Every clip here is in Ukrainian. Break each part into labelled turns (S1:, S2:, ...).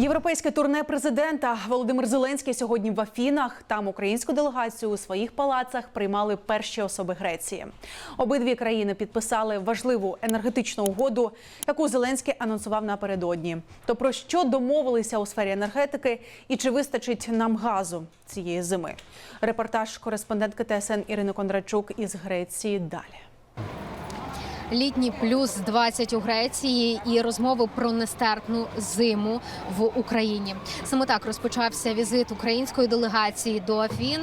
S1: Європейське турне президента Володимир Зеленський сьогодні в Афінах. Там українську делегацію у своїх палацах приймали перші особи Греції. Обидві країни підписали важливу енергетичну угоду, яку Зеленський анонсував напередодні. То про що домовилися у сфері енергетики і чи вистачить нам газу цієї зими? Репортаж кореспондентки ТСН Ірини Кондрачук із Греції далі.
S2: Літній плюс 20 у Греції і розмови про нестерпну зиму в Україні. Саме так розпочався візит української делегації до Афін.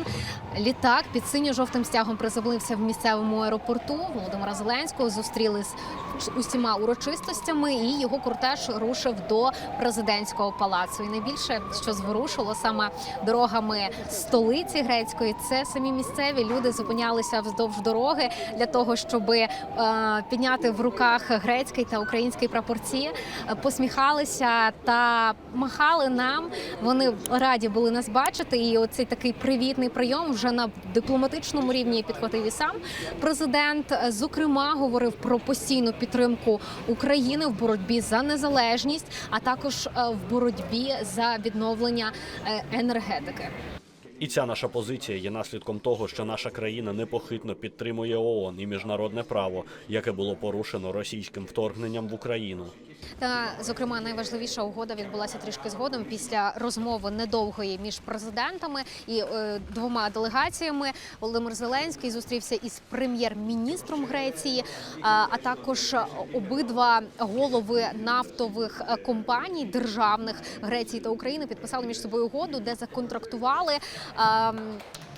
S2: Літак під синьо-жовтим стягом приземлився в місцевому аеропорту. Володимира Зеленського зустріли з усіма урочистостями, і його кортеж рушив до президентського палацу. І найбільше, що зворушило саме дорогами столиці грецької, це самі місцеві люди зупинялися вздовж дороги для того, щоб е, підняти в руках грецький та український прапорці, посміхалися та махали нам. Вони раді були нас бачити. І оцей такий привітний прийом вже на дипломатичному рівні підхватив і сам президент. Зокрема, говорив про постійну підтримку України в боротьбі за незалежність, а також е, в боротьбі за відновлення е, енергетики.
S3: І ця наша позиція є наслідком того, що наша країна непохитно підтримує ООН і міжнародне право, яке було порушено російським вторгненням в Україну.
S2: Та зокрема, найважливіша угода відбулася трішки згодом після розмови недовгої між президентами і е, двома делегаціями. Володимир Зеленський зустрівся із прем'єр-міністром Греції, а, а також обидва голови нафтових е, компаній державних Греції та України підписали між собою угоду, де законтрактували. Ем,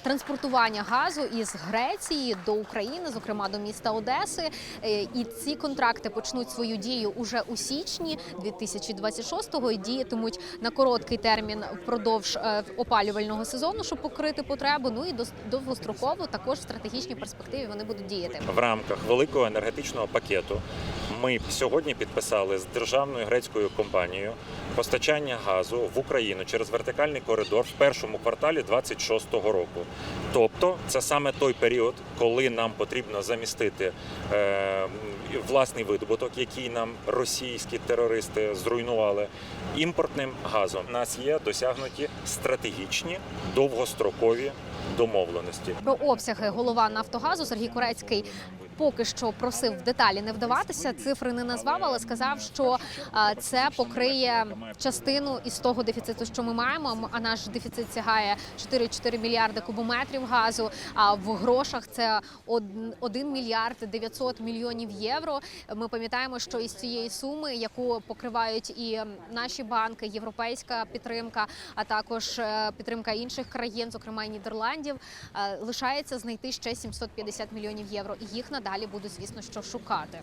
S2: Транспортування газу із Греції до України, зокрема до міста Одеси, Е, і ці контракти почнуть свою дію уже у січні 2026-го і діятимуть на короткий термін впродовж е, опалювального сезону, щоб покрити потребу. Ну і довгостроково також в стратегічній перспективі вони будуть діяти.
S4: В рамках великого енергетичного пакету ми сьогодні підписали з державною грецькою компанією постачання газу в Україну через вертикальний коридор в першому кварталі 26-го року. Тобто, це саме той період, коли нам потрібно замістити е, власний видобуток, який нам російські терористи зруйнували, імпортним газом. У нас є досягнуті стратегічні довгострокові домовленості.
S2: Про обсяги голова Нафтогазу Сергій Корецький поки що просив в деталі не вдаватися. Цифри не назвав, але сказав, що це покриє частину із того дефіциту, що ми маємо. А наш дефіцит сягає 4,4 мільярди кубометрів газу. А в грошах це 1 мільярд 900 мільйонів євро. Ми пам'ятаємо, що із цієї суми, яку покривають і наші банки, європейська підтримка, а також е, підтримка інших країн, зокрема і Нідерландів, е, лишається знайти ще 750 мільйонів євро. І їх надалі буду, звісно, що шукати.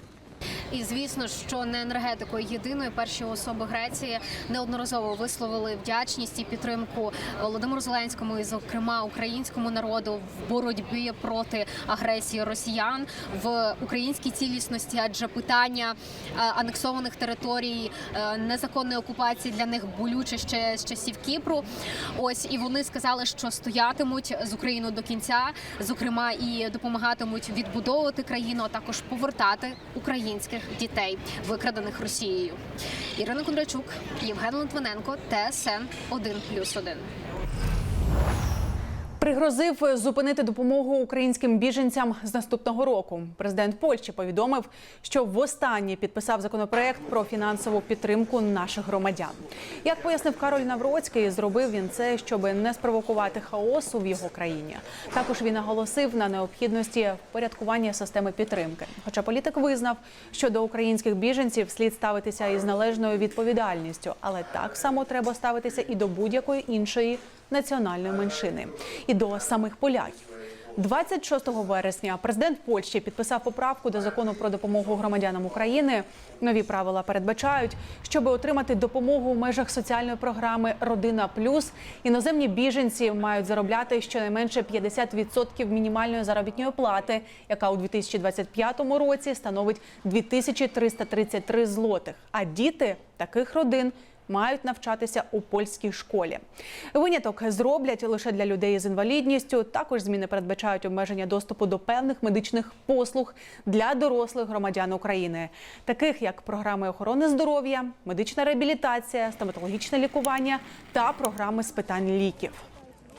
S2: І звісно, що не енергетикою єдиною перші особи Греції неодноразово висловили вдячність і підтримку Володимиру Зеленському і, зокрема, українському народу в боротьбі проти агресії росіян в українській цілісності, адже питання е, анексованих територій, е, незаконної окупації для них болюче ще з часів Кіпру. Ось і вони сказали, що стоятимуть з Україною до кінця, зокрема і допомагатимуть відбудовувати країну, а також повертати українських дітей, викрадених Росією. Ірина Кондрачук, Євген Литвиненко, ТСН 1+,1.
S1: Пригрозив зупинити допомогу українським біженцям з наступного року. Президент Польщі повідомив, що востаннє підписав законопроект про фінансову підтримку наших громадян. Як пояснив Кароль Навроцький, зробив він це, щоб не спровокувати хаосу в його країні. Також він наголосив на необхідності впорядкування системи підтримки. Хоча політик визнав, що до українських біженців слід ставитися із належною відповідальністю, але так само треба ставитися і до будь-якої іншої національної меншини, і до самих поляків. 26 вересня президент Польщі підписав поправку до закону про допомогу громадянам України. Нові правила передбачають, щоб отримати допомогу в межах соціальної програми Родина Плюс іноземні біженці мають заробляти щонайменше 50% мінімальної заробітної плати, яка у 2025 році становить 2333 злотих. А діти таких родин мають навчатися у польській школі. Виняток зроблять лише для людей з інвалідністю. Також зміни передбачають обмеження доступу до певних медичних послуг для дорослих громадян України, таких як програми охорони здоров'я, медична реабілітація, стоматологічне лікування та програми з питань ліків.